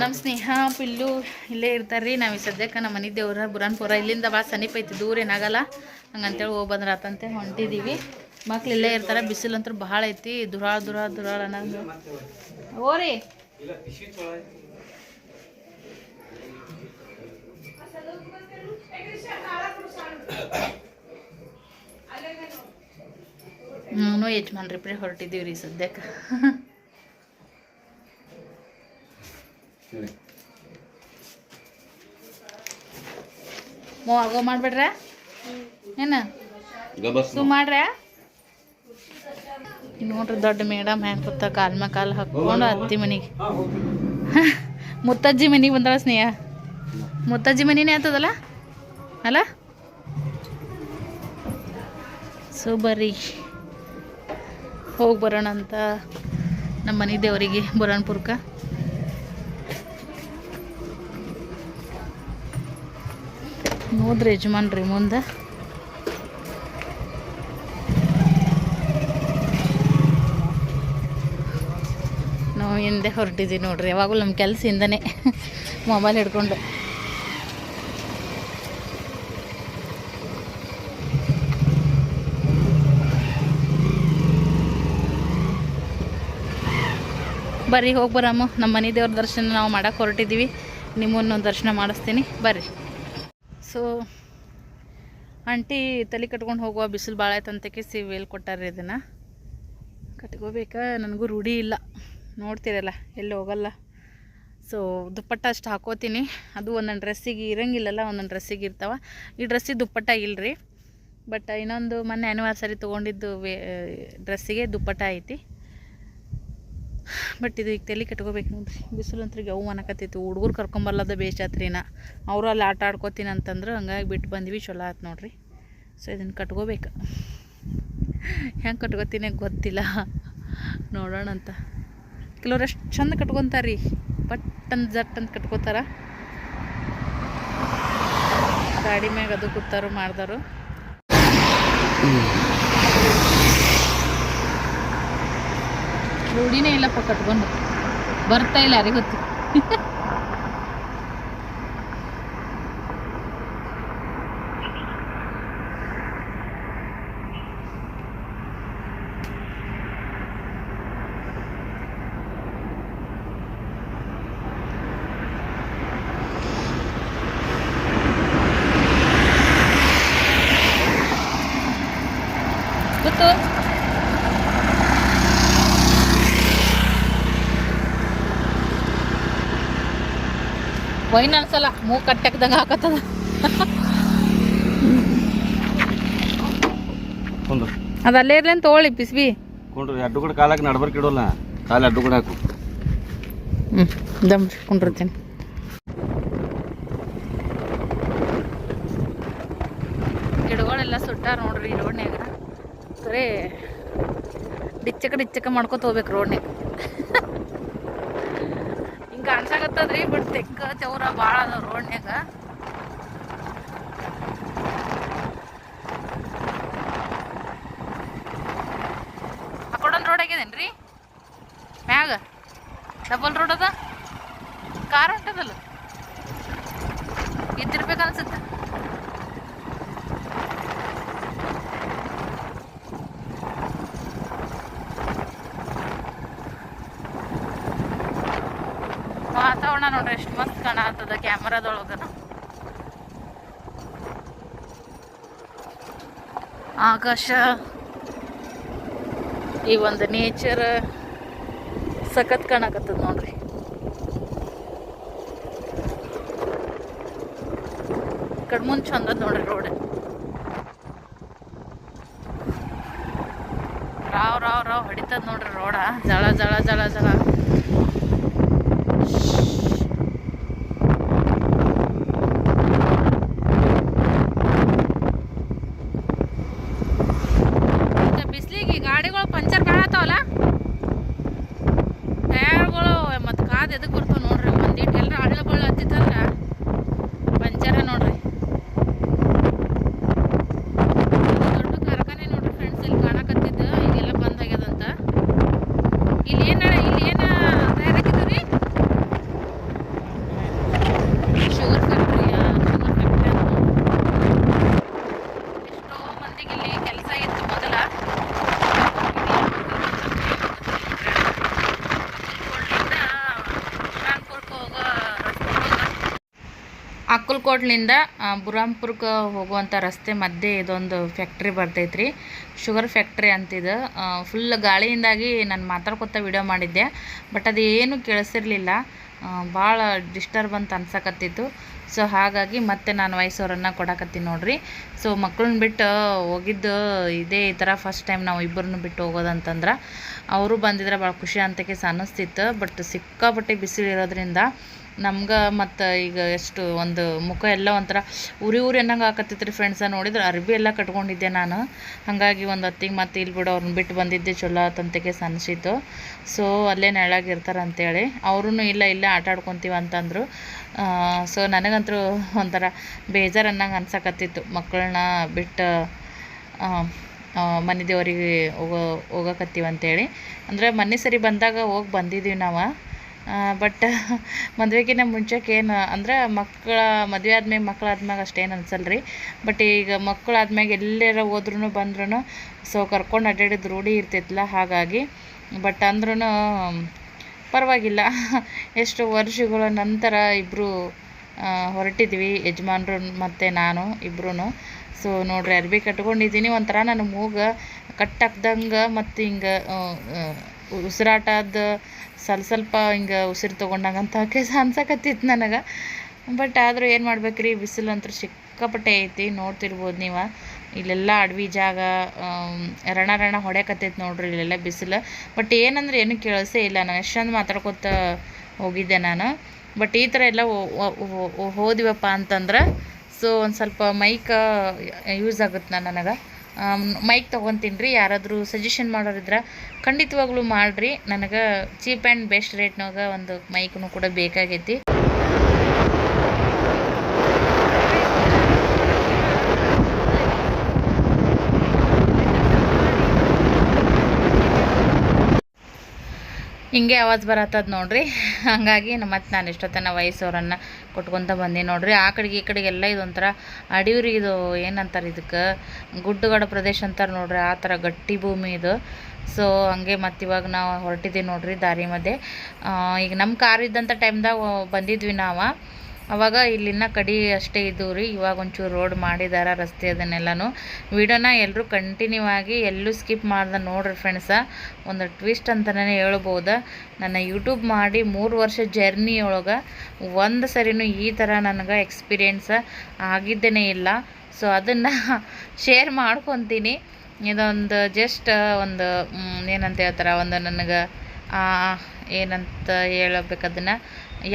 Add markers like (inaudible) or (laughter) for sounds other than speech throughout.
ನಮ್ಮ ಸ್ನೇಹ, ಪಿಲ್ಲು ಇಲ್ಲೇ ಇರ್ತಾರೆ ರೀ ನಾವು ಈ ಸದ್ಯಕ್ಕೆ ನಮ್ಮ ಮನೆ ದೇವ್ರ ಬುರಾನ್ಪುರ. ಇಲ್ಲಿಂದ ಭಾಳ ಸಮೀಪ ಐತಿ, ದೂರ ಏನಾಗಲ್ಲ. ಹಂಗಂತೇಳಿ ಹೋಗಿ ಬಂದ್ರೆ ಆತಂತೆ ಹೊಂಟಿದ್ದೀವಿ ಮಕ್ಳು ಇಲ್ಲೇ ಇರ್ತಾರೆ, ಬಿಸಿಲಂತೂ ಭಾಳ ಐತಿ. ದುರಾಳ ದುರಾಳ ದುರಾಳ ಅನ್ನೋದು ಓರಿ ಹ್ಞೂ ಯಜಮಾನ್ರಿ ಪ್ರೇ ಹೊರಟಿದ್ದೀವಿ ರೀ ಸದ್ಯಕ್ಕೆ. ಮೋ ಆಗೋ ಮಾಡ್ಬಿಡ್ರ? ಏನ? ಸು ಮಾಡ್ರ? ನೋಡ್ರಿ ದೊಡ್ಡ ಮೇಡಮ್ ಹ್ಯಾಂಗ ಕೂತ ಕಾಲ್ ಮ್ಯಾಗ ಕಾಲು ಹಾಕ್ಕೊಂಡು ಅತ್ತಿ ಮನಿಗೆ. (laughs) ಮುತ್ತಜ್ಜಿ ಮನೆಗೆ ಬಂದಳ ಸ್ನೇಹ. ಮುತ್ತಜ್ಜಿ ಮನಿನೇ ಆಯ್ತದಲ್ಲ ಅಲ್ಲ? ಸೊ ಬರ್ರಿ ಹೋಗಿ ಬರೋಣ ಅಂತ ನಮ್ಮ ಮನೆ ದೇವರಿಗೆ ಬುರಾನ್ಪುರ್ಕ ನೋಡ್ರಿ ಯಜಮಾನ್ರಿ ಮುಂದೆ. ನಾವು ಹಿಂದೆ ಹೊರಟಿದ್ದೀವಿ ನೋಡ್ರಿ, ಯಾವಾಗಲೂ ನಮ್ಮ ಕೆಲಸ ಹಿಂದನೇ ಮೊಬೈಲ್ ಹಿಡ್ಕೊಂಡು. ಬರ್ರಿ ಹೋಗಿ ಬರಮ್ಮ ನಮ್ಮ ಮನೆ ದೇವ್ರ ದರ್ಶನ ನಾವು ಮಾಡಕ್ಕೆ ಹೊರಟಿದ್ದೀವಿ ನಿಮ್ಮನ್ನು ದರ್ಶನ ಮಾಡಿಸ್ತೀನಿ, ಬರ್ರಿ. ಸೊ ಆಂಟಿ ತಲೆ ಕಟ್ಕೊಂಡು ಹೋಗುವ ಬಿಸಿಲು ಭಾಳ ಆಯ್ತು ಸಿ ವೇಲ್ ಕೊಟ್ಟಾರ್ರಿ ಇದನ್ನು. ಕಟ್ಕೋಬೇಕಾ? ನನಗೂ ರೂಢಿ ಇಲ್ಲ. ನೋಡ್ತೀರಲ್ಲ, ಎಲ್ಲಿ ಹೋಗಲ್ಲ. ಸೊ ದುಪ್ಪಟ್ಟ ಅಷ್ಟು ಹಾಕೋತೀನಿ. ಅದು ಒಂದೊಂದು ಡ್ರೆಸ್ಸಿಗೆ ಇರಂಗಿಲ್ಲಲ್ಲ, ಒಂದೊಂದು ಡ್ರೆಸ್ಸಿಗೆ ಇರ್ತಾವೆ. ಈ ಡ್ರೆಸ್ಸಿಗೆ ದುಪ್ಪಟ್ಟ ಇಲ್ಲರಿ ಬಟ್ ಇನ್ನೊಂದು ಮೊನ್ನೆ ಆ್ಯನಿವರ್ಸರಿ ತೊಗೊಂಡಿದ್ದು ವೇ ಡ್ರೆಸ್ಸಿಗೆ ದುಪ್ಪಟ್ಟ ಐತಿ. ಬಟ್ ಇದು ಈಗ ತಲೆ ಕಟ್ಕೋಬೇಕು ನೋಡ್ರಿ. ಬಿಸಿಲು ಅಂತ ಗವು ಅನ್ನಕತ್ತೈತಿ. ಹುಡುಗರು ಕರ್ಕೊಂಬರ್ಲದ ಬೇಷಾತ್ರಿನ ಅವರು ಅಲ್ಲಿ ಆಟ ಆಡ್ಕೋತೀನಿ ಅಂತಂದ್ರೆ ಹಂಗಾಗಿ ಬಿಟ್ಟು ಬಂದ್ವಿ, ಚಲೋ ಆಯ್ತು ನೋಡ್ರಿ. ಸೊ ಇದನ್ನು ಕಟ್ಕೋಬೇಕು. ಹೆಂಗೆ ಕಟ್ಕೋತೀನಿ ಗೊತ್ತಿಲ್ಲ. ನೋಡೋಣ ಅಂತ. ಕೆಲವ್ರು ಎಷ್ಟು ಚಂದ ಕಟ್ಕೊತಾರೆ ರೀ ಬಟ್ ಅಂತ ಜಟ್ ಅಂತ ಕಟ್ಕೋತಾರ. ಗಾಡಿ ಮ್ಯಾಗ ಅದು ಕೂತಾರು ಮಾಡ್ದಾರು. ರೂಢಿನೇ ಇಲ್ಲಪ್ಪ ಕಟ್ಕೊಂಡು. ಬರ್ತಾ ಇಲ್ಲ ಯಾರಿಗೆ (laughs) ವೈನ್ ಅನ್ಸಲ್ಲ ಕಟ್ ಕಟ್ಟಕ್ದಂಗೆ ಹಾಕತ್ತದ. ಅದು ಅಲ್ಲೇ ಇರ್ಲೇನು ತೊಗೊಳ್ಳಿ ಪಿಸ್ಬಿ ಕುಂಡ್ರಿ ಅಡ್ಡು ಕೂಡ ಕಾಲಕ್ಕೆ ನಡ್ಬರ್ಕ್ ಇಡೋಲ್ಲ. ಕಾಲು ಅಡ್ಡು ಕೂಡ ಹಾಕು. ಹ್ಞೂ ದಮ್ ಕುಂಡಿರ್ತೀನಿ. ಗಿಡಗಳೆಲ್ಲ ಸುಟ್ಟಾರ ನೋಡ್ರಿ ರೋಡ್ನ್ಯಾಗ. ಬರೀ ಡಿಚ್ಚಕ ಡಿಚ್ಚಕ ಮಾಡ್ಕೊತ ಹೋಗ್ಬೇಕು ರೋಡ್ನ್ಯಾಗ ಹಿಂಗೆ ಬಟ್ ತೆಕ್ಕ ಚೌರ ಭಾಳ ಅದಾವ ರೋಡ್ನ್ಯಾಗ. ಅಕ್ಕೊಡೊಂದು ರೋಡ್ ಆಗ್ಯದೇನ್ರಿ? ಮ್ಯಾಗ? ಡಬಲ್ ರೋಡ್ ಅದ? ಕಾರ್ ಹೊಂಟದಲ್ಲ ಇದ್ದಿರ್ಬೇಕು ಅನ್ಸುತ್ತೆ ವಾತಾವರಣ ನೋಡ್ರಿ ಎಷ್ಟು ಮಸ್ತ್ ಕಾಣತ್ತದ ಕ್ಯಾಮರಾದೊಳಗನ ಆಕಾಶ, ಈ ಒಂದು ನೇಚರ್ ಸಖತ್ ಕಾಣಕತ್ತದ ನೋಡ್ರಿ. ಕಡ್ಮುಂದ್ ಚಂದ ನೋಡ್ರಿ ರೋಡ್ ರಾವ್ ರಾವ್ ರಾವ್ ಹೊಡಿತದ ನೋಡ್ರಿ ರೋಡ ಜಳ ಜಳ ಜಳ ಜಳ. ಮತ್ತು ಕಾದು ಎದಕ್ಕೆ ಬರ್ತಾವ ನೋಡ್ರಿ ಒಂದಿಟ್ಟು ಎಲ್ಲರ ಹಳ್ಳ ಬಳ್ಳ ಹತ್ತಿತ್ತಂದ್ರೆ ಪಂಚರ ನೋಡ್ರಿ ದೊಡ್ಡ ಕಾರ್ಖಾನೆ ನೋಡ್ರಿ ಫ್ರೆಂಡ್ಸ್ ಇಲ್ಲಿ ಕಾಣಕತ್ತಿದ್ದು ಈಗೆಲ್ಲ ಬಂದ್ ಆಗ್ಯದಂತ ಇಲ್ಲಿ ಏನ ಇಲ್ಲಿ ಏನ ಅಕ್ಕಲ್ಕೋಟ್ಲಿಂದ ಬುರಾಂಪುರಕ್ಕೆ ಹೋಗುವಂಥ ರಸ್ತೆ ಮಧ್ಯೆ ಇದೊಂದು ಫ್ಯಾಕ್ಟ್ರಿ ಬರ್ತೈತ್ರಿ. ಶುಗರ್ ಫ್ಯಾಕ್ಟ್ರಿ ಅಂತಿದು. ಫುಲ್ ಗಾಳಿಯಿಂದಾಗಿ ನಾನು ಮಾತಾಡ್ಕೊತ ವಿಡಿಯೋ ಮಾಡಿದ್ದೆ. ಬಟ್ ಅದು ಏನು ಕೇಳಿಸಿರ್ಲಿಲ್ಲ. ಭಾಳ ಡಿಸ್ಟರ್ಬ್ ಅಂತ ಅನ್ಸಕತ್ತಿತ್ತು. ಸೊ ಹಾಗಾಗಿ ಮತ್ತೆ ನಾನು ವಯಸ್ಸವರನ್ನು ಕೊಡಕತ್ತೀನಿ ನೋಡ್ರಿ. ಸೊ ಮಕ್ಕಳನ್ನ ಬಿಟ್ಟು ಹೋಗಿದ್ದು ಇದೇ ಈ ಥರ ಫಸ್ಟ್ ಟೈಮ್ ನಾವು ಇಬ್ಬರನ್ನು ಬಿಟ್ಟು ಹೋಗೋದಂತಂದ್ರೆ, ಅವರು ಬಂದಿದ್ರೆ ಭಾಳ ಖುಷಿ ಅಂತಕ್ಕೆ ಅನ್ನಿಸ್ತಿತ್ತು ಬಟ್ ಸಿಕ್ಕಾಪಟ್ಟೆ ಬಿಸಿಲು ಇರೋದ್ರಿಂದ ನಮ್ಗೆ ಮತ್ತು ಈಗ ಎಷ್ಟು ಒಂದು ಮುಖ ಎಲ್ಲ ಒಂಥರ ಉರಿ ಉರಿ ಅನ್ನಂಗೆ ಆಕತ್ತಿತ್ತು ರೀ ಫ್ರೆಂಡ್ಸ ನೋಡಿದ್ರೆ ಅರ್ಬಿ ಎಲ್ಲ ಕಟ್ಕೊಂಡಿದ್ದೆ ನಾನು. ಹಾಗಾಗಿ ಒಂದು ಹೊತ್ತಿಗೆ ಮತ್ತೆ ಇಲ್ಲಿ ಬಿಡು ಅವ್ರನ್ನ ಬಿಟ್ಟು ಬಂದಿದ್ದೆ ಚಲೋ ತಂತೆಗೆ ಅನಿಸಿತು ಸೊ ಅಲ್ಲೇ ಅಂತ ಅಂತೇಳಿ. ಅವ್ರೂ ಇಲ್ಲ, ಇಲ್ಲೇ ಆಟ ಆಡ್ಕೊತೀವಿ ಅಂತಂದರು. ಸೊ ನನಗಂತೂ ಒಂಥರ ಬೇಜಾರು ಅನ್ನಂಗೆ ಅನ್ಸಕತ್ತಿತ್ತು. ಮಕ್ಕಳನ್ನ ಬಿಟ್ಟು ಮನೆ ದೇವರಿಗೆ ಹೋಗೋ, ಹೋಗಕತ್ತೀವಿ ಅಂತೇಳಿ. ಅಂದರೆ ಮೊನ್ನೆ ಸರಿ ಬಂದಾಗ ಹೋಗಿ ಬಂದಿದ್ದೀವಿ ನಾವು. ಬಟ್ (laughs) ಮದುವೆಗಿಂತ ಮುಂಚೆಗೆ ಏನು, ಅಂದ್ರೆ ಮಕ್ಕಳ, ಮದುವೆ ಆದ್ಮೇಲೆ ಮಕ್ಳು ಆದ್ಮ್ಯಾಗ ಅಷ್ಟೇನು ಅನ್ಸಲ್ಲ ರೀ ಬಟ್ ಈಗ ಮಕ್ಕಳಾದ್ಮ್ಯಾಗ ಎಲ್ಲಾರ ಹೋದ್ರೂ ಬಂದ್ರೂ ಸೊ ಕರ್ಕೊಂಡು ಅಡ್ಡಾಡಿದ ರೂಢಿ ಇರ್ತೈತಲ್ಲ ಹಾಗಾಗಿ. ಬಟ್ ಅಂದ್ರೂ ಪರವಾಗಿಲ್ಲ. (laughs) ಎಷ್ಟು ವರ್ಷಗಳ ನಂತರ ಇಬ್ಬರು ಹೊರಟಿದ್ವಿ, ಯಜಮಾನ್ರು ಮತ್ತು ನಾನು ಇಬ್ಬರೂ ಸೊ ನೋಡ್ರಿ ಅರ್ಬಿ ಕಟ್ಕೊಂಡಿದ್ದೀನಿ ಒಂಥರ ನನ್ನ ಮೂಗ ಕಟ್ಟಾಕ್ದಂಗೆ ಮತ್ತು ಹಿಂಗೆ ಉಸಿರಾಟದ ಸ್ವಲ್ಪ ಸ್ವಲ್ಪ ಹಿಂಗೆ ಉಸಿರು ತೊಗೊಂಡಂಗಂತ ಕೆಸ (laughs) ಅನ್ಸಕತ್ತಿತ್ತು ನನಗೆ. ಬಟ್ ಆದರೂ ಏನು ಮಾಡ್ಬೇಕ್ರಿ? ಬಿಸಿಲು ಅಂತೂ ಸಿಕ್ಕಾಪಟ್ಟೆ ಐತಿ, ನೋಡ್ತಿರ್ಬೋದು ನೀವು. ಇಲ್ಲೆಲ್ಲ ಅಡವಿ ಜಾಗ ರಣ ರಣ ಹೊಡ್ಯಾಕತ್ತೈತೆ ನೋಡ್ರಿ ಇಲ್ಲೆಲ್ಲ ಬಿಸಿಲು. ಬಟ್ ಏನಂದ್ರೆ ಏನು ಕೇಳಿಸೇ ಇಲ್ಲ ನಾನು ಎಷ್ಟೊಂದು ಮಾತಾಡ್ಕೊತ ಹೋಗಿದ್ದೆ ನಾನು. ಬಟ್ ಈ ಥರ ಎಲ್ಲ ಹೋದಿವಪ್ಪ ಅಂತಂದ್ರೆ ಸೊ ಒಂದು ಸ್ವಲ್ಪ ಮೈಕ್ ಯೂಸ್ ಆಗುತ್ತೆ ನನಗೆ? ಮೈಕ್ ತೊಗೊತೀನಿ ರೀ. ಯಾರಾದರೂ ಸಜೆಷನ್ ಮಾಡೋರಿದ್ರೆ ಖಂಡಿತವಾಗ್ಲೂ ಮಾಡಿರಿ. ನನಗೆ ಚೀಪ್ ಆ್ಯಂಡ್ ಬೆಸ್ಟ್ ರೇಟ್ನಾಗ ಒಂದು ಮೈಕ್ನು ಕೂಡ ಬೇಕಾಗೈತಿ. ಹಿಂಗೆ ಆವಾಜ್ ಬರತ್ತದ ನೋಡ್ರಿ. ಹಾಗಾಗಿ ಮತ್ತು ನಾನು ಇಷ್ಟೊತ್ತನ ವಯಸ್ಸವ್ರನ್ನ ಕೊಟ್ಕೊತ ಬಂದೆ ನೋಡ್ರಿ. ಆ ಕಡೆಗೆ ಈ ಕಡೆಗೆಲ್ಲ ಇದೊಂಥರ ಅಡಿವ್ರಿ ಇದು ಏನಂತಾರೆ ಇದಕ್ಕೆ? ಗುಡ್ಡಗಡ ಪ್ರದೇಶ ಅಂತಾರೆ ನೋಡ್ರಿ, ಆ ಥರ ಗಟ್ಟಿ ಭೂಮಿ ಇದು. ಸೊ ಹಂಗೆ ಮತ್ತು ಇವಾಗ ನಾವು ಹೊರಟಿದ್ದೀವಿ ನೋಡ್ರಿ ದಾರಿ ಮಧ್ಯೆ. ಈಗ ನಮ್ಮ ಕಾರ್ ಇದ್ದಂಥ ಟೈಮ್ದಾಗ ಬಂದಿದ್ವಿ ನಾವು. ಅವಾಗ ಇಲ್ಲಿನ ಕಡಿ ಅಷ್ಟೇ ಇದ್ದವು ರೀ. ಇವಾಗ ಒಂಚೂರು ರೋಡ್ ಮಾಡಿದಾರ ರಸ್ತೆ ಅದನ್ನೆಲ್ಲನೂ. ವಿಡಿಯೋನ ಎಲ್ಲರೂ ಕಂಟಿನ್ಯೂ ಆಗಿ ಎಲ್ಲೂ ಸ್ಕಿಪ್ ಮಾಡ್ದೆ ನೋಡ್ರಿ ಫ್ರೆಂಡ್ಸ ಒಂದು ಟ್ವಿಸ್ಟ್ ಅಂತಲೇ ಹೇಳ್ಬೋದು. ನನ್ನ ಯೂಟ್ಯೂಬ್ ಮಾಡಿ ಮೂರು ವರ್ಷ ಜರ್ನಿ ಒಳಗೆ ಒಂದು ಸರಿನೂ ಈ ಥರ ನನಗೆ ಎಕ್ಸ್ಪೀರಿಯೆನ್ಸ್ ಆಗಿದ್ದೇ ಇಲ್ಲ. ಸೊ ಅದನ್ನು ಶೇರ್ ಮಾಡ್ಕೊತೀನಿ. ಇದೊಂದು ಜಸ್ಟ್ ಒಂದು ಏನಂತ ಹೇಳ್ತಾರೆ? ಒಂದು ನನಗೆ ಏನಂತ ಹೇಳಬೇಕು ಅದನ್ನು?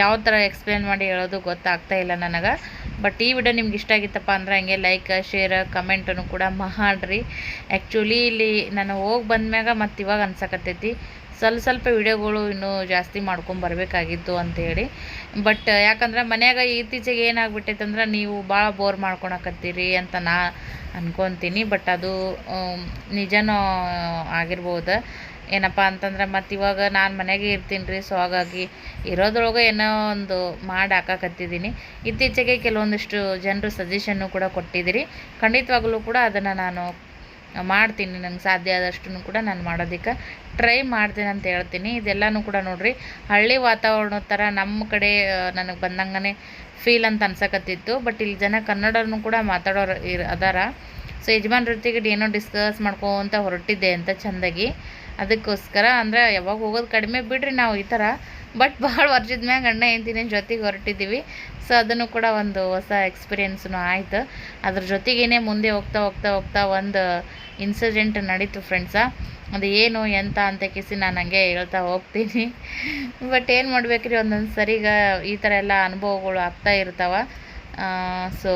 ಯಾವ ಥರ ಎಕ್ಸ್ಪ್ಲೇನ್ ಮಾಡಿ ಹೇಳೋದು ಗೊತ್ತಾಗ್ತಾ ಇಲ್ಲ ನನಗೆ. ಬಟ್ ಈ ವಿಡಿಯೋ ನಿಮ್ಗೆ ಇಷ್ಟ ಆಗಿತ್ತಪ್ಪ ಅಂದ್ರೆ ಹಂಗೆ ಲೈಕ್ ಶೇರ್ ಕಮೆಂಟನ್ನು ಕೂಡ ಮಾಡಿರಿ. ಆ್ಯಕ್ಚುಲಿ ಇಲ್ಲಿ ನಾನು ಹೋಗಿ ಬಂದ್ಮ್ಯಾಗ ಮತ್ತು ಇವಾಗ ಅನ್ಸಕತ್ತೈತಿ. ಸ್ವಲ್ಪ ಸ್ವಲ್ಪ ವಿಡಿಯೋಗಳು ಇನ್ನೂ ಜಾಸ್ತಿ ಮಾಡ್ಕೊಂಡು ಬರಬೇಕಾಗಿತ್ತು ಅಂತೇಳಿ ಬಟ್ ಯಾಕಂದ್ರೆ ಮನ್ಯಾಗ ಇತ್ತೀಚೆಗೆ ಏನಾಗ್ಬಿಟ್ಟೈತೆ ಅಂದ್ರೆ ನೀವು ಭಾಳ ಬೋರ್ ಮಾಡ್ಕೊಳಕತ್ತೀರಿ ಅಂತ ನಾ ಅನ್ಕೊತೀನಿ. ಬಟ್ ಅದು ನಿಜನೂ ಆಗಿರ್ಬೋದು. ಏನಪ್ಪ ಅಂತಂದ್ರೆ ಮತ್ತು ಇವಾಗ ನಾನು ಮನೆಗೆ ಇರ್ತೀನಿ ರೀ ಸೊ ಹಾಗಾಗಿ ಇರೋದ್ರೊಳಗೆ ಏನೋ ಒಂದು ಮಾಡಿ ಹಾಕಕತ್ತಿದ್ದೀನಿ. ಇತ್ತೀಚೆಗೆ ಕೆಲವೊಂದಿಷ್ಟು ಜನರು ಸಜೆಷನ್ನು ಕೂಡ ಕೊಟ್ಟಿದ್ದೀರಿ. ಖಂಡಿತವಾಗಲೂ ಕೂಡ ಅದನ್ನು ನಾನು ಮಾಡ್ತೀನಿ, ನಂಗೆ ಸಾಧ್ಯ ಆದಷ್ಟು ಕೂಡ ನಾನು ಮಾಡೋದಕ್ಕೆ. ಟ್ರೈ ಮಾಡ್ತೀನಿ ಅಂತ ಹೇಳ್ತೀನಿ. ಇದೆಲ್ಲನೂ ಕೂಡ ನೋಡಿರಿ, ಹಳ್ಳಿ ವಾತಾವರಣದ ಥರ ನಮ್ಮ ಕಡೆ ನನಗೆ ಬಂದಂಗೆ ಫೀಲ್ ಅಂತ ಅನ್ಸಕತ್ತಿತ್ತು. ಬಟ್ ಇಲ್ಲಿ ಜನ ಕನ್ನಡನೂ ಕೂಡ ಮಾತಾಡೋರು ಇರ್, ಅದಾರ. ಸೊ ಯಜಮಾನ್ರ ಜೊತೆಗೆ ಏನೋ ಡಿಸ್ಕಸ್ ಮಾಡ್ಕೊಂತ ಹೊರಟಿದ್ದೆ ಅಂತ ಚೆಂದಾಗಿ. ಅದಕ್ಕೋಸ್ಕರ ಅಂದ್ರೆ ಯಾವಾಗ ಹೋಗೋದು ಕಡಿಮೆ ಬಿಡ್ರಿ ನಾವು ಈ ಥರ. ಬಟ್ ಭಾಳ ವರ್ಷದ ಮ್ಯಾಗ ಅಣ್ಣ ಹೆಂಡ್ತಿನೇ ಜೊತೆಗೆ ಹೊರಟಿದ್ದೀವಿ. ಸೊ ಅದನ್ನು ಕೂಡ ಒಂದು ಹೊಸ ಎಕ್ಸ್ಪೀರಿಯೆನ್ಸ್ನು ಆಯಿತು. ಅದ್ರ ಜೊತೆಗೇನೆ ಮುಂದೆ ಹೋಗ್ತಾ ಹೋಗ್ತಾ ಹೋಗ್ತಾ ಒಂದು ಇನ್ಸಿಡೆಂಟ್ ನಡೀತು ಫ್ರೆಂಡ್ಸ ಅದು ಏನು, ಎಂತ ಅಂತ ಕಿಸಿ ನಾನು ಹಂಗೆ ಹೇಳ್ತಾ ಹೋಗ್ತೀನಿ. ಬಟ್ ಏನು ಮಾಡ್ಬೇಕ್ರಿ, ಒಂದೊಂದು ಸರಿಗ ಈ ಥರ ಎಲ್ಲ ಅನುಭವಗಳು ಆಗ್ತಾ ಇರ್ತಾವ. ಸೊ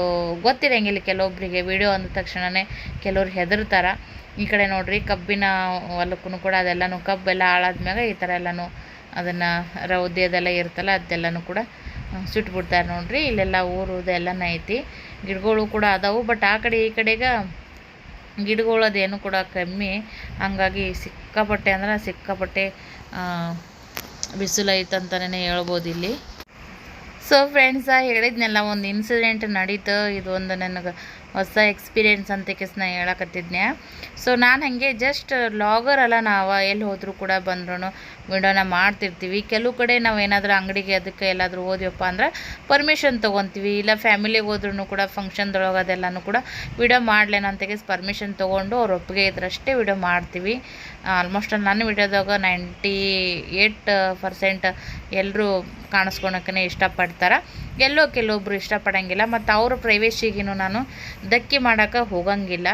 ಗೊತ್ತಿರಂಗಿಲ್ಲ ಕೆಲವೊಬ್ಬರಿಗೆ ವಿಡಿಯೋ ಅಂದ ತಕ್ಷಣವೇ ಕೆಲವ್ರು ಹೆದರ್ತಾರ. ಈ ಕಡೆ ನೋಡ್ರಿ ಕಬ್ಬಿನ ಹೊಲಕ್ಕೂ ಕೂಡ ಅದೆಲ್ಲನೂ, ಕಬ್ಬೆಲ್ಲ ಹಾಳಾದ್ಮ್ಯಾಗ ಈ ಥರ ಎಲ್ಲನೂ ಅದನ್ನು ರೌದಿ ಅದೆಲ್ಲ ಇರ್ತಲ್ಲ ಅದೆಲ್ಲನೂ ಕೂಡ ಸುಟ್ಬಿಡ್ತಾರೆ ನೋಡ್ರಿ. ಇಲ್ಲೆಲ್ಲ ಊರು ಎಲ್ಲನೂ ಐತಿ. ಗಿಡಗಳು ಕೂಡ ಅದಾವು ಬಟ್ ಆ ಕಡೆ ಈ ಕಡೆಗೆ ಗಿಡಗಳು ಅದೇನು ಕೂಡ ಕಮ್ಮಿ. ಹಂಗಾಗಿ ಸಿಕ್ಕಾಪಟ್ಟೆ ಅಂದ್ರೆ ಸಿಕ್ಕಾಪಟ್ಟೆ ಬಿಸಿಲು ಐತಂತಲೇ ಹೇಳ್ಬೋದು ಇಲ್ಲಿ. ಸೊ ಫ್ರೆಂಡ್ಸ ಹೇಳಿದ್ನೆಲ್ಲ, ಒಂದು ಇನ್ಸಿಡೆಂಟ್ ನಡೀತು. ಇದು ಒಂದು ನನಗೆ ಹೊಸ ಎಕ್ಸ್ಪೀರಿಯೆನ್ಸ್ ಅಂತ ಕೇಸ್ ನಾ ಹೇಳಕತ್ತಿದ್ನೆ ಸೊ ನಾನು ಹಾಗೆ ಜಸ್ಟ್ ಲಾಗರ್ ಅಲ್ಲ ನಾವು ಎಲ್ಲಿ ಹೋದರೂ ಕೂಡ ಬಂದ್ರು ವಿಡಿಯೋನ ಮಾಡ್ತಿರ್ತೀವಿ. ಕೆಲವು ಕಡೆ ನಾವು ಏನಾದರೂ ಅಂಗಡಿಗೆ ಅದಕ್ಕೆ ಎಲ್ಲಾದರೂ ಹೋದ್ವಪ್ಪ ಅಂದ್ರೆ ಪರ್ಮಿಷನ್ ತೊಗೊತೀವಿ. ಇಲ್ಲ ಫ್ಯಾಮಿಲಿಗೆ ಹೋದ್ರೂ ಕೂಡ ಫಂಕ್ಷನ್ದೊಳಗೆ ಅದೆಲ್ಲನೂ ಕೂಡ ವಿಡಿಯೋ ಮಾಡ್ಲೇನ ಅಂತ ತೆಗೆಸಿ ಪರ್ಮಿಷನ್ ತೊಗೊಂಡು ಅವ್ರ ಒಪ್ಪಿಗೆ ಇದ್ರಷ್ಟೇ ವಿಡಿಯೋ ಮಾಡ್ತೀವಿ. ಆಲ್ಮೋಸ್ಟ್ ನನ್ನ ವಿಡಿಯೋದಾಗ ನೈಂಟಿ ಏಟ್ ಪರ್ಸೆಂಟ್ ಎಲ್ಲರೂ ಕಾಣಿಸ್ಕೊಳಕ್ಕೇ ಇಷ್ಟಪಡ್ತಾರೆ. ಎಲ್ಲೋ ಕೆಲವೊಬ್ರು ಇಷ್ಟಪಡೋಂಗಿಲ್ಲ. ಮತ್ತು ಅವ್ರ ಪ್ರೈವೇಸಿಗೂ ನಾನು ಧಕ್ಕೆ ಮಾಡೋಕೆ ಹೋಗಂಗಿಲ್ಲ.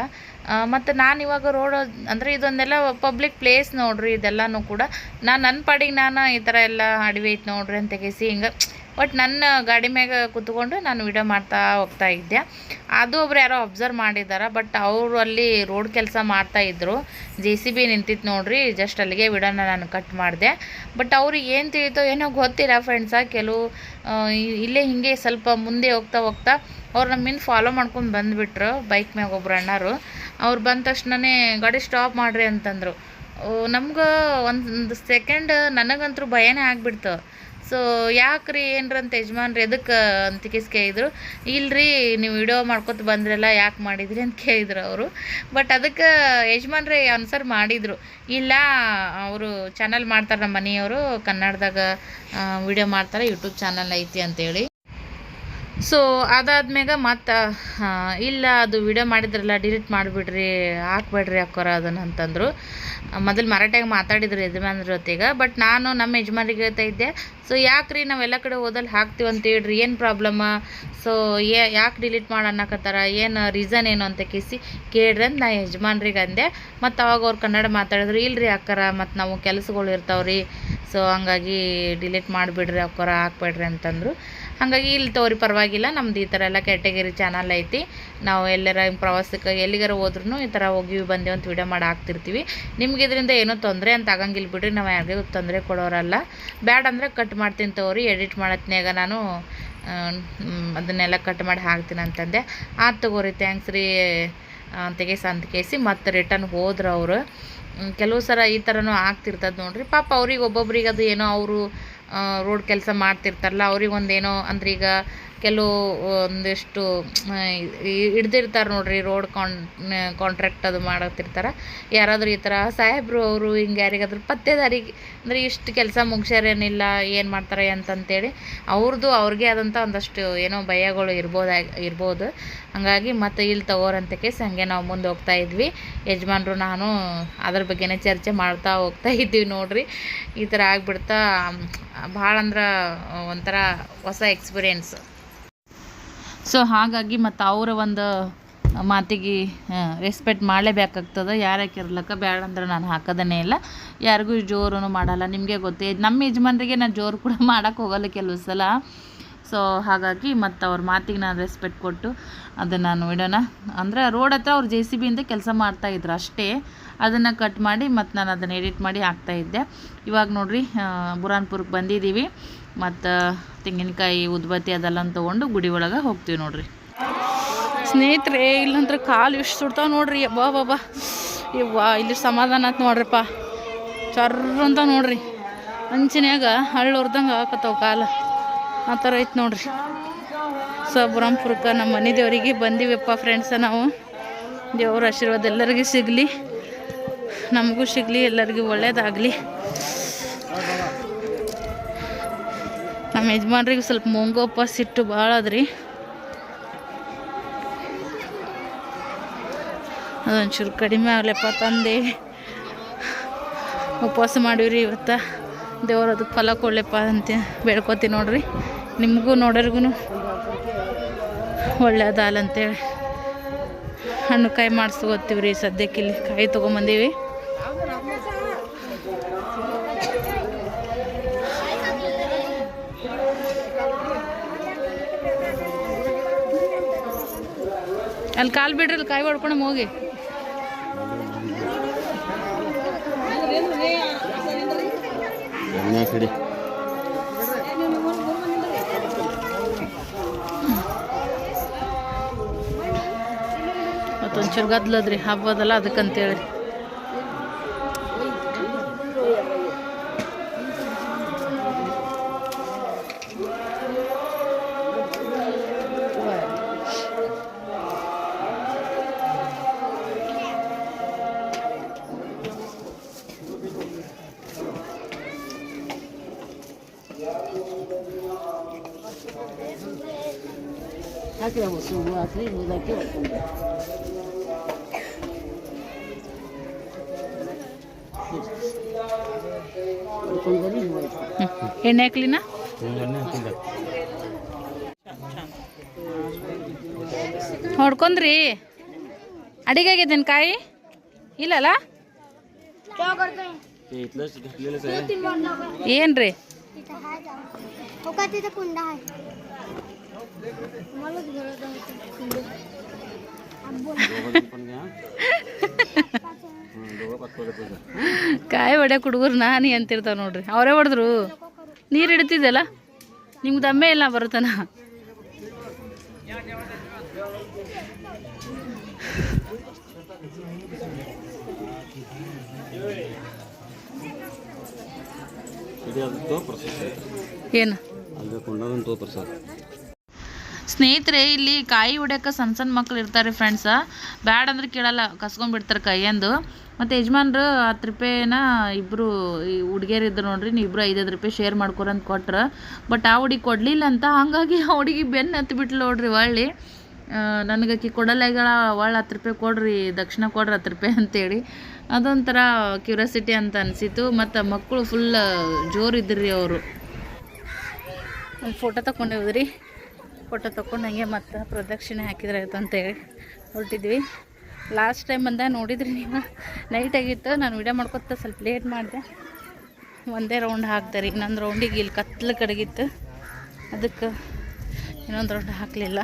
ಮತ್ತು ನಾನು ಇವಾಗ ರೋಡ್ ಅಂದರೆ ಇದೊಂದೆಲ್ಲ ಪಬ್ಲಿಕ್ ಪ್ಲೇಸ್ ನೋಡ್ರಿ, ಇದೆಲ್ಲನೂ ಕೂಡ. ನಾನು ನನ್ನ ಪಾಡಿಗೆ ನಾನು ಈ ಥರ ಎಲ್ಲ ಅಡವಿ ಐತೆ ನೋಡ್ರಿ ಅಂತ ತೆಗೆಸಿ ಹಿಂಗೆ. ಬಟ್ ನನ್ನ ಗಾಡಿ ಮ್ಯಾಗ ಕೂತ್ಕೊಂಡು ನಾನು ವಿಡಿಯೋ ಮಾಡ್ತಾ ಹೋಗ್ತಾ ಇದ್ದೆ. ಅದು ಒಬ್ರು ಯಾರೋ ಅಬ್ಸರ್ವ್ ಮಾಡಿದ್ದಾರೆ ಬಟ್ ಅವರು ಅಲ್ಲಿ ರೋಡ್ ಕೆಲಸ ಮಾಡ್ತಾ ಇದ್ರು. ಜೆ ಸಿ ಬಿ ನಿಂತಿತ್ತು ನೋಡ್ರಿ ಜಸ್ಟ್ ಅಲ್ಲಿಗೆ ವಿಡಿಯೋನ ನಾನು ಕಟ್ ಮಾಡಿದೆ. ಬಟ್ ಅವ್ರಿಗೆ ಏನು ತಿಳಿತೋ ಏನೋ ಗೊತ್ತಿಲ್ಲ ಫ್ರೆಂಡ್ಸ ಕೆಲವು ಇಲ್ಲೇ ಹಿಂಗೆ ಸ್ವಲ್ಪ ಮುಂದೆ ಹೋಗ್ತಾ ಹೋಗ್ತಾ ಅವ್ರು ನಮ್ಮಿಂದ ಫಾಲೋ ಮಾಡ್ಕೊಂಡು ಬಂದುಬಿಟ್ರು ಬೈಕ್ ಮ್ಯಾಗ ಒಬ್ರು ಅಣ್ಣಾರು. ಅವ್ರು ಬಂದ ತಕ್ಷಣನೇ, ಗಾಡಿ ಸ್ಟಾಪ್ ಮಾಡಿರಿ ಅಂತಂದರು. ನಮ್ಗೆ ಒಂದು ಸೆಕೆಂಡ್ ನನಗಂತೂ ಭಯನೇ ಆಗಿಬಿಡ್ತು. ಸೊ ಯಾಕ್ರಿ ಏನ್ರ ಅಂತ ಯಜಮಾನ್ರಿ ಎದಕ್ಕೆ ಅಂತ ಕಿಸ್ ಕೇಳಿದ್ರು ಇಲ್ಲರಿ ನೀವು ವಿಡಿಯೋ ಮಾಡ್ಕೊತ ಬಂದ್ರಲ್ಲ, ಯಾಕೆ ಮಾಡಿದ್ರಿ ಅಂತ ಕೇಳಿದ್ರು ಅವರು. ಬಟ್ ಅದಕ್ಕೆ ಯಜಮಾನ್ರಿ ಅನ್ಸರ್ ಮಾಡಿದರು. ಇಲ್ಲ, ಅವರು ಚಾನಲ್ ಮಾಡ್ತಾರೆ ನಮ್ಮ ಮನೆಯವರು, ಕನ್ನಡದಾಗ ವಿಡಿಯೋ ಮಾಡ್ತಾರೆ ಯೂಟ್ಯೂಬ್ ಚಾನಲ್ ಐತಿ ಅಂತೇಳಿ. ಸೊ ಅದಾದ್ಮ್ಯಾಗ ಮತ್ತು ಇಲ್ಲ, ಅದು ವಿಡಿಯೋ ಮಾಡಿದ್ರಲ್ಲ ಡಿಲೀಟ್ ಮಾಡಿಬಿಡ್ರಿ, ಹಾಕ್ಬೇಡ್ರಿ ಅಕ್ಕೋರ ಅದನ್ನು ಅಂತಂದರು. ಮೊದಲು ಮರಾಠಿಯಾಗ ಮಾತಾಡಿದ್ರು ಯಜಮಾನ್ರ ಜೊತೆಗೆ ಬಟ್ ನಾನು ನಮ್ಮ ಯಜಮಾನ್ರಿಗೆ ಹೇಳ್ತಾ ಇದ್ದೆ ಸೊ ಯಾಕ್ರಿ ನಾವೆಲ್ಲ ಕಡೆ ಓದಲ್ಲಿ ಹಾಕ್ತೀವಿ ಅಂತ ಹೇಳ್ರಿ, ಏನು ಪ್ರಾಬ್ಲಮ್ಮ ಸೊ ಏ, ಯಾಕೆ ಡಿಲೀಟ್ ಮಾಡಿ ಅನ್ನಕತ್ತಾರ? ಏನು ರೀಸನ್ ಏನು ಅಂತ ಕೇಸಿ, ಕೇಳ್ರಿ ಅಂತ ನಾ ಯಜಮಾನ್ರಿಗೆ ಅಂದೆ. ಮತ್ತು ಅವಾಗ ಅವ್ರು ಕನ್ನಡ ಮಾತಾಡಿದ್ರು, ಇಲ್ರಿ ಅಕ್ಕಾರ ಮತ್ತು ನಾವು ಕೆಲಸಗಳು ಇರ್ತಾವ್ರಿ ಸೊ ಹಂಗಾಗಿ ಡಿಲೀಟ್ ಮಾಡಿಬಿಡ್ರಿ ಅಕ್ಕೋರ, ಹಾಕ್ಬೇಡ್ರಿ ಅಂತಂದರು. ಹಾಗಾಗಿ ಇಲ್ಲಿ ತೋರಿ ಪರವಾಗಿಲ್ಲ, ನಮ್ದು ಈ ಥರ ಎಲ್ಲ ಕ್ಯಾಟಗರಿ ಚಾನಲ್ ಐತಿ. ನಾವು ಎಲ್ಲರ ಪ್ರವಾಸಕ್ಕೆ ಎಲ್ಲಿಗಾರ ಹೋದ್ರೂ ಈ ಥರ ಹೋಗಿ ಬಂದೇವು ಅಂತ ವೀಡಿಯೋ ಮಾಡಿ ಹಾಕ್ತಿರ್ತೀವಿ. ನಿಮ್ಗೆ ಇದರಿಂದ ಏನೂ ತೊಂದರೆ ಅಂತ ಆಗಂಗಿಲ್ಲ ಬಿಡ್ರಿ, ನಾವು ಯಾರಿಗೂ ತೊಂದರೆ ಕೊಡೋರಲ್ಲ. ಬ್ಯಾಡ್ ಅಂದರೆ ಕಟ್ ಮಾಡ್ತೀನಿ ತೋರಿ ಎಡಿಟ್ ಮಾಡತ್ನಾಗ ನಾನು ಅದನ್ನೆಲ್ಲ ಕಟ್ ಮಾಡಿ ಹಾಕ್ತೀನಿ ಅಂತಂದೆ. ಆತು ತಗೋರಿ ಥ್ಯಾಂಕ್ಸ್ ರೀ ತೆಗೆಸ ಅಂತ ಕೇಸಿ, ಮತ್ತೆ ರಿಟರ್ನ್ ಹೋದ್ರು ಅವರು. ಕೆಲವು ಸಲ ಈ ಥರನೂ ಆಗ್ತಿರ್ತದೆ ನೋಡ್ರಿ. ಪಾಪ ಅವ್ರಿಗೆ ಒಬ್ಬೊಬ್ರಿಗೆ ಅದು ಏನೋ ಅವರು ರೋಡ್ ಕೆಲಸ ಮಾಡ್ತಿರ್ತಾರಲ್ಲ, ಅವ್ರಿಗೆ ಒಂದೇನೋ ಅಂದ್ರೆ ಈಗ ಕೆಲವು ಒಂದಿಷ್ಟು ಹಿಡ್ದಿರ್ತಾರೆ ನೋಡ್ರಿ ರೋಡ್ ಕಾನ್ ಕಾಂಟ್ರಾಕ್ಟ್ ಅದು ಮಾಡತ್ತಿರ್ತಾರೆ ಯಾರಾದರೂ ಈ ಥರ ಸಾಹೇಬ್ರು ಅವರು ಹಿಂಗೆ ಯಾರಿಗಾದ್ರೂ ಪತ್ತೇದಾರಿಗೆ, ಅಂದರೆ ಇಷ್ಟು ಕೆಲಸ ಮುಗಿಸ್ಯಾರೇನಿಲ್ಲ, ಏನು ಮಾಡ್ತಾರೆ ಅಂತಂತೇಳಿ ಅವ್ರದ್ದು ಅವ್ರಿಗೆ ಆದಂಥ ಒಂದಷ್ಟು ಏನೋ ಭಯಗಳು ಇರ್ಬೋದಾಗಿ ಇರ್ಬೋದು. ಹಂಗಾಗಿ ಮತ್ತೆ ಇಲ್ಲಿ ತಗೋರಂತ ಕೇಸ್ ಹಂಗೆ ನಾವು ಮುಂದೆ ಹೋಗ್ತಾ ಇದ್ವಿ. ಯಜಮಾನ್ರು ನಾನು ಅದ್ರ ಬಗ್ಗೆನೇ ಚರ್ಚೆ ಮಾಡ್ತಾ ಹೋಗ್ತಾ ಇದ್ವಿ ನೋಡಿರಿ. ಈ ಥರ ಆಗ್ಬಿಡ್ತಾ ಭಾಳ ಅಂದ್ರೆ ಒಂಥರ ಹೊಸ ಎಕ್ಸ್ಪೀರಿಯೆನ್ಸ್ ಸೊ ಹಾಗಾಗಿ ಮತ್ತು ಅವರ ಒಂದು ಮಾತಿಗೆ ರೆಸ್ಪೆಕ್ಟ್ ಮಾಡಲೇಬೇಕಾಗ್ತದೆ. ಯಾರು ಹಾಕಿರ್ಲಕ್ಕ ಬೇಡ ಅಂದ್ರೆ ನಾನು ಹಾಕೋದನ್ನೇ ಇಲ್ಲ. ಯಾರಿಗೂ ಜೋರು ಮಾಡಲ್ಲ. ನಿಮಗೆ ಗೊತ್ತೇ ನಮ್ಮ ಯಜಮಾನ್ರಿಗೆ ನಾನು ಜೋರು ಕೂಡ (laughs) ಮಾಡೋಕ್ಕೆ ಹೋಗಲ್ಲ ಕೆಲವು ಸಲ. ಸೊ ಹಾಗಾಗಿ ಮತ್ತು ಅವ್ರ ಮಾತಿಗೆ ನಾನು ರೆಸ್ಪೆಕ್ಟ್ ಕೊಟ್ಟು ಅದನ್ನು ನಾನು ಇಡೋಣ ಅಂದರೆ, ರೋಡ್ ಹತ್ರ ಅವ್ರು ಜೆ ಸಿ ಬಿಯಿಂದ ಕೆಲಸ ಮಾಡ್ತಾಯಿದ್ರು ಅಷ್ಟೇ. ಅದನ್ನು ಕಟ್ ಮಾಡಿ ಮತ್ತು ನಾನು ಅದನ್ನು ಎಡಿಟ್ ಮಾಡಿ ಹಾಕ್ತಾಯಿದ್ದೆ ಇವಾಗ ನೋಡಿರಿ ಬುರಾನ್ಪುರಕ್ಕೆ ಬಂದಿದ್ದೀವಿ ಮತ್ತು ತೆಂಗಿನಕಾಯಿ, ಉದ್ಬತ್ತಿ ಅದೆಲ್ಲ ತೊಗೊಂಡು ಗುಡಿ ಒಳಗೆ ಹೋಗ್ತೀವಿ ನೋಡಿರಿ. ಸ್ನೇಹಿತರೆ, ಇಲ್ಲಂದ್ರೆ ಕಾಲು ಇಷ್ಟು ಸುಡ್ತಾವೆ ನೋಡ್ರಿ. ಅಬ್ಬಾ ಬಾಬಾ ಇವ್ವ ಇಲ್ಲಿ ಸಮಾಧಾನ ಆಯ್ತು ನೋಡ್ರಿಪ್ಪ. ಚರ್ರ ಅಂತ ನೋಡ್ರಿ. ಅಂಚಿನ್ಯಾಗ ಹಳ್ಳು ಹೊರ್ದಂಗೆ ಹಾಕತ್ತವ ಕಾಲು. ಆ ಥರ ಐತೆ ನೋಡ್ರಿ. ಸೊ ಬುರಾಂಪುರಕ್ಕೆ ನಮ್ಮ ಮನೆ ದೇವರಿಗೆ ಬಂದೀವಪ್ಪ ಫ್ರೆಂಡ್ಸ ನಾವು. ದೇವ್ರ ಆಶೀರ್ವಾದ ಎಲ್ಲರಿಗೂ ಸಿಗಲಿ. ನಮಗೂ ಸಿಗಲಿ, ಎಲ್ಲರಿಗೂ ಒಳ್ಳೇದಾಗಲಿ. ನಮ್ಮ ಯಜಮಾನ್ರಿಗೆ ಸ್ವಲ್ಪ ಮುಂಗೋಪ ಸಿಟ್ಟು ಭಾಳ ಅದ್ರಿ. ಅದೊಂಚೂರು ಕಡಿಮೆ ಆಗ್ಲಪ್ಪ ತಂದೆ. ಉಪವಾಸ ಮಾಡೀವ್ರಿ ಇವತ್ತು. ದೇವ್ರು ಅದಕ್ಕೆ ಫಲ ಕೊಡ್ಲಪ್ಪ ಅಂತ ಬೇಡ್ಕೋತೀನಿ ನೋಡ್ರಿ. ನಿಮಗೂ ನೋಡೋರ್ಗು ಒಳ್ಳೇದಾಲಂತೇಳಿ ಹಣ್ಣು ಕಾಯಿ ಮಾಡಿಸ್ಕೊತೀವ್ರಿ ರೀ ಸದ್ಯಕ್ಕೆ ಇಲ್ಲಿ ಕಾಯಿ ತೊಗೊಂಬಂದೀವಿ. ಅಲ್ಲಿ ಕಾಲು ಬಿಡ್ರಿ ಅಲ್ಲಿ ಕಾಯಿ ಹೊಡ್ಕೊಂಡು ಹೋಗಿ. ಮತ್ತೊಂಚೂರು ಗದ್ಲದ್ರಿ ಹಬ್ಬದಲ್ಲ ಅದಕ್ಕಂತೇಳಿ. ಹಾಕಿದ ಮುಸ್ಲಿಮ್ ಎಣ್ಣೆ ಹಾಕ್ಲಿನ? ಹೊಡ್ಕೊಂಡ್ರಿ ಅಡಿಗೆ ಆಗಿದ್ದೇನೆ ಕಾಯಿ? ಇಲ್ಲಲ್ಲ? ಏನ್ರಿ? होका तिथं कुंड आहे मलाच गरज आहे कुंड दोघं पण घ्या हं, दोघं पाच पाच ಕಾಯಿ ಹೊಡ್ಯಾಕ ಹುಡುಗರು ನೀ ಅಂತಿರ್ತಾವ ನೋಡ್ರಿ ಅವರೇ ಹೊಡೆದ್ರು ನೀರು ಹಿಡಿತಿದ್ದಲ್ಲ ನಿಮ್ಗೆ ದಮ್ಮೆ ಇಲ್ಲ ಬರುತ್ತಾನ ಇದು ಅದು ತೋ ಪ್ರಸಾದ ಏನು ಸ್ನೇಹಿತರೆ, ಇಲ್ಲಿ ಕಾಯಿ ಹೊಡ್ಯಕ್ಕೆ ಸಣ್ಣ ಸಣ್ಣ ಮಕ್ಳು ಇರ್ತಾರೆ ಫ್ರೆಂಡ್ಸ ಬ್ಯಾಡ ಅಂದ್ರೆ ಕೇಳಲ್ಲ ಕಸ್ಕೊಂಡ್ಬಿಡ್ತಾರೆ ಕೈಯಂದು. ಮತ್ತು ಯಜಮಾನ್ರು ಹತ್ತು ರೂಪಾಯಿನ ಇಬ್ಬರು ಹುಡುಗಿಯರು ಇದ್ರು ನೋಡ್ರಿ, ನೀವು ಇಬ್ಬರು ಐದೈದು ರೂಪಾಯಿ ಶೇರ್ ಮಾಡ್ಕೊರಂತ ಕೊಟ್ರು. ಬಟ್ ಆ ಹುಡುಗಿ ಕೊಡಲಿಲ್ಲ ಅಂತ, ಹಾಗಾಗಿ ಆ ಹುಡುಗಿ ಬೆನ್ನು ಹತ್ತಿ ಬಿಟ್ಲು ನೋಡ್ರಿ ಹೊಳ್ಳಿ ನನಗೆ ಆಕಿ ಕೊಡಲ್ಲಾಗಳ ಒಳ್ಳೆ ಹತ್ತು ರೂಪಾಯಿ ಕೊಡ್ರಿ, ದಕ್ಷಿಣ ಕೊಡ್ರಿ ಹತ್ತು ರೂಪಾಯಿ ಅಂತೇಳಿ. ಅದೊಂಥರ ಕ್ಯೂರಿಯಾಸಿಟಿ ಅಂತ ಅನಿಸಿತು ಮತ್ತು ಮಕ್ಕಳು ಫುಲ್ ಜೋರಿದ್ರಿ ಅವರು. ಒಂದು ಫೋಟೋ ತಗೊಂಡಿವ್ರಿ ಫೋಟೋ ತೊಗೊಂಡು ಹಂಗೆ ಮತ್ತೆ ಪ್ರದಕ್ಷಿಣೆ ಹಾಕಿದ್ರೆ ಆಯಿತು ಅಂತೇಳಿ ಹೊರಟಿದ್ವಿ. ಲಾಸ್ಟ್ ಟೈಮ್ ಬಂದ ನೋಡಿದ್ರಿ ನೀವು. ನೈಟ್ ಆಗಿತ್ತು, ನಾನು ವಿಡಿಯೋ ಮಾಡ್ಕೊತ ಸ್ವಲ್ಪ ಲೇಟ್ ಮಾಡಿದೆ. ಒಂದೇ ರೌಂಡ್ ಹಾಕ್ದೆ ರೀ. ಇನ್ನೊಂದು ರೌಂಡಿಗೆ ಇಲ್ಲಿ ಕತ್ಲು ಕಡಗಿತ್ತು. ಅದಕ್ಕೆ ಇನ್ನೊಂದು ರೌಂಡ್ ಹಾಕಲಿಲ್ಲ.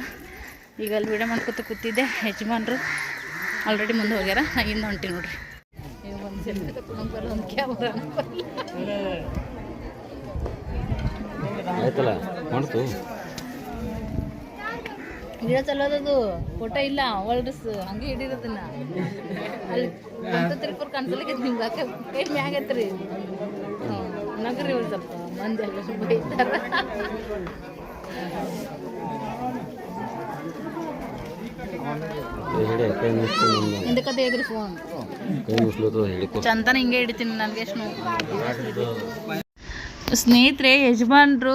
ಈಗ ಅಲ್ಲಿ ವಿಡಿಯೋ ಮಾಡ್ಕೊತ ಕೂತಿದ್ದೆ ಯಜಮಾನ್ರು. ಆಲ್ರೆಡಿ ಮುಂದೆ ಹೋಗ್ಯಾರ. ನಾ ಹಿಂದೆ ಈಗ ಒಂದು ಸೆಲ್ಫಿ ತಗೊಂಡು ಆಯ್ತಲ್ಲ ಮಾಡ್ತು. ಗಿಡ ಚಲೋದದು ಫೋಟೋ ಇಲ್ಲ ವರ್ಡ್ಸ್ ಹಂಗೆ ಹಿಡಿರೋದನ್ನ ಅಲ್ಲಿ ಅಂತ ತಿರ್ಪುರ್ ಕಾಣಿಸಲಿಕ್ಕೆ ನಿಮ್ಗೆ ಯಾಕೆ ಕೈ ಮ್ಯಾಗೈತ್ರಿ ನಗರಿ ಒಂದು ಸ್ವಲ್ಪ ಮಂದಿ ಎಲ್ಲ ಬೈತಾರ. ಫೋನ್. ಚಂದನ ಹಿಂಗೆ ಹಿಡಿತೀನಿ ನನಗೆ ಎಷ್ಟು ಸ್ನೇಹಿತರೆ, ಯಜಮಾನ್ರು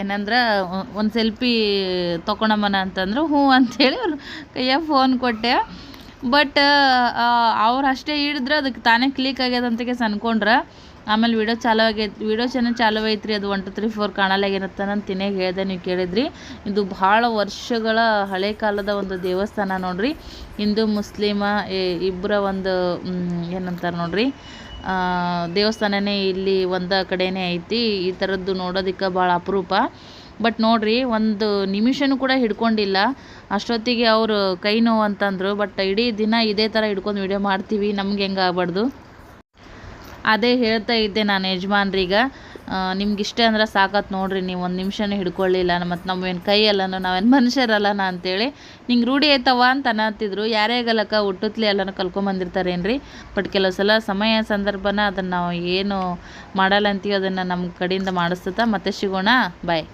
ಏನಂದ್ರೆ, ಒಂದು ಸೆಲ್ಫಿ ತೊಗೊಳಮ್ಮನ ಅಂತಂದ್ರು, ಹ್ಞೂ ಅಂಥೇಳಿ ಅವ್ರು ಕೈಯಾಗ ಫೋನ್ ಕೊಟ್ಟೆ. ಬಟ್ ಅವ್ರು ಅಷ್ಟೇ ಹಿಡಿದ್ರೆ ಅದಕ್ಕೆ ತಾನೇ ಕ್ಲಿಕ್ ಆಗ್ಯದ ಅಂತಕ್ಕೆ ಅನ್ಕೊಂಡ್ರೆ. ಆಮೇಲೆ ವಿಡಿಯೋ ಚಾಲು ಆಗೈತೆ ವಿಡಿಯೋ ಚೆನ್ನಾಗಿ ಚಾಲು ಐತ್ರಿ, ಅದು ಒನ್ ಟು ತ್ರೀ ಫೋರ್ ಕಾಣಲಾಗಿರುತ್ತೆ ನಾನು ತಿನ್ನೇ ಹೇಳಿದೆ, ನೀವು ಕೇಳಿದ್ರಿ. ಇದು ಭಾಳ ವರ್ಷಗಳ ಹಳೆ ಕಾಲದ ಒಂದು ದೇವಸ್ಥಾನ ನೋಡ್ರಿ. ಹಿಂದೂ, ಮುಸ್ಲಿಮ ಇಬ್ಬರ ಒಂದು ಏನಂತಾರೆ ನೋಡ್ರಿ. ದೇವಸ್ಥಾನನೇ ಇಲ್ಲಿ ಒಂದು ಕಡೆನೇ ಐತಿ. ಈ ಥರದ್ದು ನೋಡೋದಕ್ಕೆ ಭಾಳ ಅಪರೂಪ. ಬಟ್ ನೋಡಿರಿ, ಒಂದು ನಿಮಿಷನೂ ಕೂಡ ಹಿಡ್ಕೊಂಡಿಲ್ಲ. ಅಷ್ಟೊತ್ತಿಗೆ ಅವರು ಕೈ ನೋವು ಅಂತಂದರು ಬಟ್ ಇಡೀ ದಿನ ಇದೇ ಥರ ಹಿಡ್ಕೊಂಡು ವಿಡಿಯೋ ಮಾಡ್ತೀವಿ. ನಮ್ಗೆ ಹೆಂಗೆ ಆಗ್ಬಾರ್ದು? ಅದೇ ಹೇಳ್ತಾ ಇದ್ದೆ ನಾನು ಯಜಮಾನ್ರಿಗೆ. ನಿಮ್ಗೆ ಇಷ್ಟ ಅಂದ್ರೆ ಸಾಕತ್ತು ನೋಡ್ರಿ, ನೀವು ಒಂದು ನಿಮಿಷನೂ ಹಿಡ್ಕೊಳ್ಳಿಲ್ಲ, ಮತ್ತು ನಮ್ಮೇನು ಕೈ ಅಲ್ಲನೋ ನಾವೇನು ಮನುಷ್ಯರಲ್ಲನ ಅಂತೇಳಿ ನಿಂಗೆ ರೂಢಿ ಐತವ ಅಂತ ಅನ್ನತ್ತಿದ್ರು ಯಾರೇ ಗಲಕ ಹುಟ್ಟುತ್ತಲಿ ಎಲ್ಲನೂ ಕಲ್ಕೊಂಬಂದಿರ್ತಾರೇನ್ರಿ ಬಟ್ ಕೆಲವು ಸಲ ಸಮಯ ಸಂದರ್ಭನ ಅದನ್ನು ನಾವು ಏನು ಮಾಡಲ್ಲ ಅಂತೀವಿ ಅದನ್ನು ನಮ್ಮ ಕಡೆಯಿಂದ ಮಾಡಿಸ್ತಾ ಮತ್ತೆ ಸಿಗೋಣ. ಬಾಯ್